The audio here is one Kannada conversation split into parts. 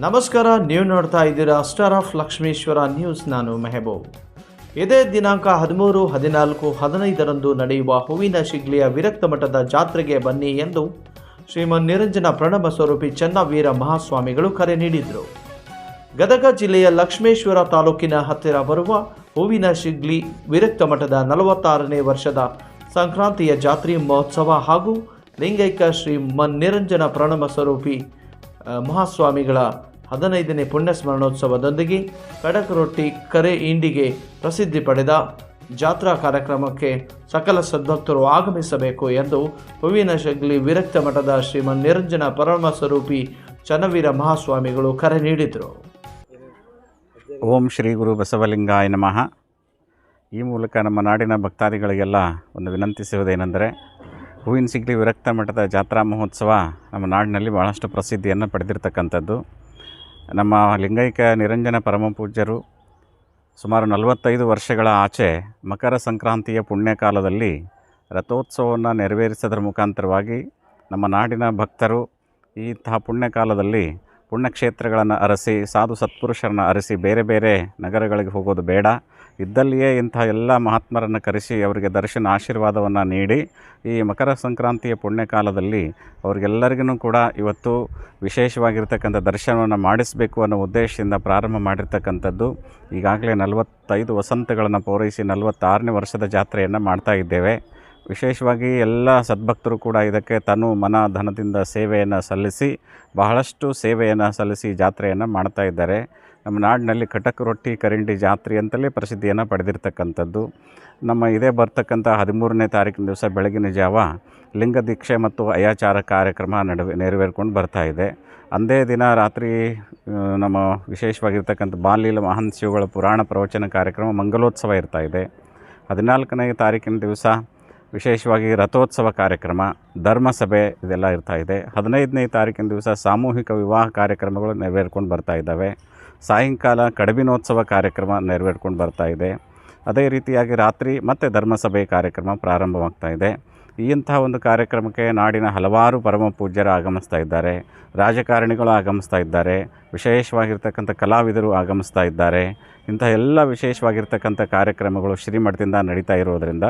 ನಮಸ್ಕಾರ, ನೀವು ನೋಡ್ತಾ ಇದ್ದೀರಾ ಸ್ಟಾರ್ ಆಫ್ ಲಕ್ಷ್ಮೇಶ್ವರ ನ್ಯೂಸ್ ನಾನು ಮೆಹಬೂಬ್. ಇದೇ ದಿನಾಂಕ ಹದಿಮೂರು, ಹದಿನಾಲ್ಕು, ಹದಿನೈದರಂದು ನಡೆಯುವ ಹೂವಿನ ಶಿಗ್ಲಿಯ ವಿರಕ್ತ ಮಠದ ಜಾತ್ರೆಗೆ ಬನ್ನಿ ಎಂದು ಶ್ರೀಮನ್ ನಿರಂಜನ ಪ್ರಣವ ಸ್ವರೂಪಿ ಚನ್ನವೀರ ಮಹಾಸ್ವಾಮಿಗಳು ಕರೆ ನೀಡಿದರು. ಗದಗ ಜಿಲ್ಲೆಯ ಲಕ್ಷ್ಮೇಶ್ವರ ತಾಲೂಕಿನ ಹತ್ತಿರ ಬರುವ ಹೂವಿನ ಶಿಗ್ಲಿ ವಿರಕ್ತ ಮಠದ ನಲವತ್ತಾರನೇ ವರ್ಷದ ಸಂಕ್ರಾಂತಿಯ ಜಾತ್ರೆ ಮಹೋತ್ಸವ ಹಾಗೂ ಲಿಂಗೈಕ್ಯ ಶ್ರೀ ಮನ್ ನಿರಂಜನ ಪ್ರಣಮ ಸ್ವರೂಪಿ ಮಹಾಸ್ವಾಮಿಗಳ ಹದಿನೈದನೇ ಪುಣ್ಯ ಸ್ಮರಣೋತ್ಸವದೊಂದಿಗೆ ಕಡಕ್ ರೊಟ್ಟಿ ಕರೆ ಇಂಡಿಗೆ ಪ್ರಸಿದ್ಧಿ ಪಡೆದ ಜಾತ್ರಾ ಕಾರ್ಯಕ್ರಮಕ್ಕೆ ಸಕಲ ಸದ್ಭಕ್ತರು ಆಗಮಿಸಬೇಕು ಎಂದು ಹೂವಿನ ಶಗ್ಲಿ ವಿರಕ್ತ ಮಠದ ಶ್ರೀಮನ್ ನಿರಂಜನ ಪರಮ ಸ್ವರೂಪಿ ಚನ್ನವೀರ ಮಹಾಸ್ವಾಮಿಗಳು ಕರೆ ನೀಡಿದರು. ಓಂ ಶ್ರೀ ಗುರು ಬಸವಲಿಂಗಾಯ ನಮಃ. ಈ ಮೂಲಕ ನಮ್ಮ ನಾಡಿನ ಭಕ್ತಾದಿಗಳಿಗೆಲ್ಲ ಒಂದು ವಿನಂತಿಸುವುದೇನೆಂದರೆ ಹೂವಿನ ಸಿಗ್ಲಿ ವಿರಕ್ತ ಮಠದ ಜಾತ್ರಾ ಮಹೋತ್ಸವ ನಮ್ಮ ನಾಡಿನಲ್ಲಿ ಭಾಳಷ್ಟು ಪ್ರಸಿದ್ಧಿಯನ್ನು ಪಡೆದಿರ್ತಕ್ಕಂಥದ್ದು. ನಮ್ಮ ಲಿಂಗೈಕ ನಿರಂಜನ ಪರಮಪೂಜ್ಯರು ಸುಮಾರು ನಲವತ್ತೈದು ವರ್ಷಗಳ ಆಚೆ ಮಕರ ಸಂಕ್ರಾಂತಿಯ ಪುಣ್ಯಕಾಲದಲ್ಲಿ ರಥೋತ್ಸವವನ್ನು ನೆರವೇರಿಸೋದ್ರ ಮುಖಾಂತರವಾಗಿ ನಮ್ಮ ನಾಡಿನ ಭಕ್ತರು ಇಂತಹ ಪುಣ್ಯಕಾಲದಲ್ಲಿ ಪುಣ್ಯಕ್ಷೇತ್ರಗಳನ್ನು ಅರಸಿ, ಸಾಧು ಸತ್ಪುರುಷರನ್ನು ಅರಸಿ, ಬೇರೆ ಬೇರೆ ನಗರಗಳಿಗೆ ಹೋಗೋದು ಬೇಡ. ಇದ್ದಲ್ಲಿಯೇ ಇಂಥ ಎಲ್ಲ ಮಹಾತ್ಮರನ್ನು ಕರೆಸಿ ಅವರಿಗೆ ದರ್ಶನ ಆಶೀರ್ವಾದವನ್ನು ನೀಡಿ, ಈ ಮಕರ ಸಂಕ್ರಾಂತಿಯ ಪುಣ್ಯಕಾಲದಲ್ಲಿ ಅವ್ರಿಗೆಲ್ಲರಿಗೂ ಕೂಡ ಇವತ್ತು ವಿಶೇಷವಾಗಿರ್ತಕ್ಕಂಥ ದರ್ಶನವನ್ನು ಮಾಡಿಸಬೇಕು ಅನ್ನೋ ಉದ್ದೇಶದಿಂದ ಪ್ರಾರಂಭ ಮಾಡಿರ್ತಕ್ಕಂಥದ್ದು. ಈಗಾಗಲೇ ನಲವತ್ತೈದು ವಸಂತಗಳನ್ನು ಪೂರೈಸಿ ನಲವತ್ತಾರನೇ ವರ್ಷದ ಜಾತ್ರೆಯನ್ನು ಮಾಡ್ತಾ ಇದ್ದೇವೆ. ವಿಶೇಷವಾಗಿ ಎಲ್ಲ ಸದ್ಭಕ್ತರು ಕೂಡ ಇದಕ್ಕೆ ತನು ಮನ ಧನದಿಂದ ಸೇವೆಯನ್ನು ಸಲ್ಲಿಸಿ, ಬಹಳಷ್ಟು ಸೇವೆಯನ್ನು ಸಲ್ಲಿಸಿ ಜಾತ್ರೆಯನ್ನು ಮಾಡ್ತಾ ಇದ್ದಾರೆ. ನಮ್ಮ ನಾಡಿನಲ್ಲಿ ಕಟಕ್ ರೊಟ್ಟಿ, ಕರಿಂಡಿ ಜಾತ್ರೆ ಅಂತಲೇ ಪ್ರಸಿದ್ಧಿಯನ್ನು ಪಡೆದಿರ್ತಕ್ಕಂಥದ್ದು. ನಮ್ಮ ಇದೇ ಬರ್ತಕ್ಕಂಥ ಹದಿಮೂರನೇ ತಾರೀಕಿನ ದಿವಸ ಬೆಳಗಿನ ಜಾವ ಲಿಂಗ ದೀಕ್ಷೆ ಮತ್ತು ಅಯಾಚಾರ ಕಾರ್ಯಕ್ರಮ ನಡುವೆ ನೆರವೇರ್ಕೊಂಡು ಬರ್ತಾ ಇದೆ. ಅಂದೇ ದಿನ ರಾತ್ರಿ ನಮ್ಮ ವಿಶೇಷವಾಗಿರ್ತಕ್ಕಂಥ ಬಾಲೀಲ ಮಹಾನ್ ಶಿವಗಳ ಪುರಾಣ ಪ್ರವಚನ ಕಾರ್ಯಕ್ರಮ ಮಂಗಲೋತ್ಸವ ಇರ್ತಾ ಇದೆ. ಹದಿನಾಲ್ಕನೇ ತಾರೀಕಿನ ದಿವಸ ವಿಶೇಷವಾಗಿ ರಥೋತ್ಸವ ಕಾರ್ಯಕ್ರಮ, ಧರ್ಮಸಭೆ ಇದೆಲ್ಲ ಇರ್ತಾ ಇದೆ. ಹದಿನೈದನೇ ತಾರೀಕಿನ ದಿವಸ ಸಾಮೂಹಿಕ ವಿವಾಹ ಕಾರ್ಯಕ್ರಮಗಳು ನೆರವೇರ್ಕೊಂಡು ಬರ್ತಾ ಇದ್ದಾವೆ. ಸಾಯಂಕಾಲ ಕಡಬಿನೋತ್ಸವ ಕಾರ್ಯಕ್ರಮ ನೆರವೇರ್ಕೊಂಡು ಬರ್ತಾ ಇದೆ. ಅದೇ ರೀತಿಯಾಗಿ ರಾತ್ರಿ ಮತ್ತು ಧರ್ಮಸಭೆ ಕಾರ್ಯಕ್ರಮ ಪ್ರಾರಂಭವಾಗ್ತಾ ಇದೆ. ಇಂತಹ ಒಂದು ಕಾರ್ಯಕ್ರಮಕ್ಕೆ ನಾಡಿನ ಹಲವಾರು ಪರಮ ಪೂಜ್ಯರು ಆಗಮಿಸ್ತಾ ಇದ್ದಾರೆ. ರಾಜಕಾರಣಿಗಳು ಆಗಮಿಸ್ತಾ ಇದ್ದಾರೆ. ವಿಶೇಷವಾಗಿರ್ತಕ್ಕಂಥ ಕಲಾವಿದರು ಆಗಮಿಸ್ತಾ ಇದ್ದಾರೆ. ಇಂಥ ಎಲ್ಲ ವಿಶೇಷವಾಗಿರ್ತಕ್ಕಂಥ ಕಾರ್ಯಕ್ರಮಗಳು ಶ್ರೀಮಠದಿಂದ ನಡೀತಾ ಇರೋದರಿಂದ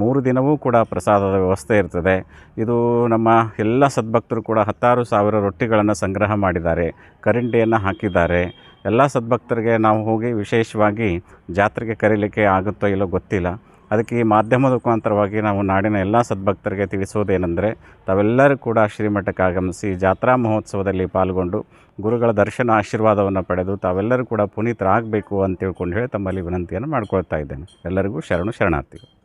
ಮೂರು ದಿನವೂ ಕೂಡ ಪ್ರಸಾದದ ವ್ಯವಸ್ಥೆ ಇರ್ತದೆ. ಇದು ನಮ್ಮ ಎಲ್ಲ ಸದ್ಭಕ್ತರು ಕೂಡ ಹತ್ತಾರು ಸಾವಿರ ರೊಟ್ಟಿಗಳನ್ನು ಸಂಗ್ರಹ ಮಾಡಿದ್ದಾರೆ, ಕರಿಂಡಿಯನ್ನು ಹಾಕಿದ್ದಾರೆ. ಎಲ್ಲ ಸದ್ಭಕ್ತರಿಗೆ ನಾವು ಹೋಗಿ ವಿಶೇಷವಾಗಿ ಜಾತ್ರೆಗೆ ಕರೀಲಿಕ್ಕೆ ಆಗುತ್ತೋ ಇಲ್ಲೋ ಗೊತ್ತಿಲ್ಲ. ಅದಕ್ಕೆ ಈ ಮಾಧ್ಯಮದ ಮುಖಾಂತರವಾಗಿ ನಾವು ನಾಡಿನ ಎಲ್ಲ ಸದ್ಭಕ್ತರಿಗೆ ತಿಳಿಸೋದೇನೆಂದರೆ ತಾವೆಲ್ಲರೂ ಕೂಡ ಶ್ರೀಮಠಕ್ಕೆ ಆಗಮಿಸಿ ಜಾತ್ರಾ ಮಹೋತ್ಸವದಲ್ಲಿ ಪಾಲ್ಗೊಂಡು ಗುರುಗಳ ದರ್ಶನ ಆಶೀರ್ವಾದವನ್ನು ಪಡೆದು ತಾವೆಲ್ಲರೂ ಕೂಡ ಪುನೀತರಾಗಬೇಕು ಅಂತ ತಿಳ್ಕೊಂಡು ಹೇಳಿ ತಮ್ಮಲ್ಲಿ ವಿನಂತಿಯನ್ನು ಮಾಡ್ಕೊಳ್ತಾ ಇದ್ದೇನೆ. ಎಲ್ಲರಿಗೂ ಶರಣು ಶರಣಾರ್ಥಿಗಳು.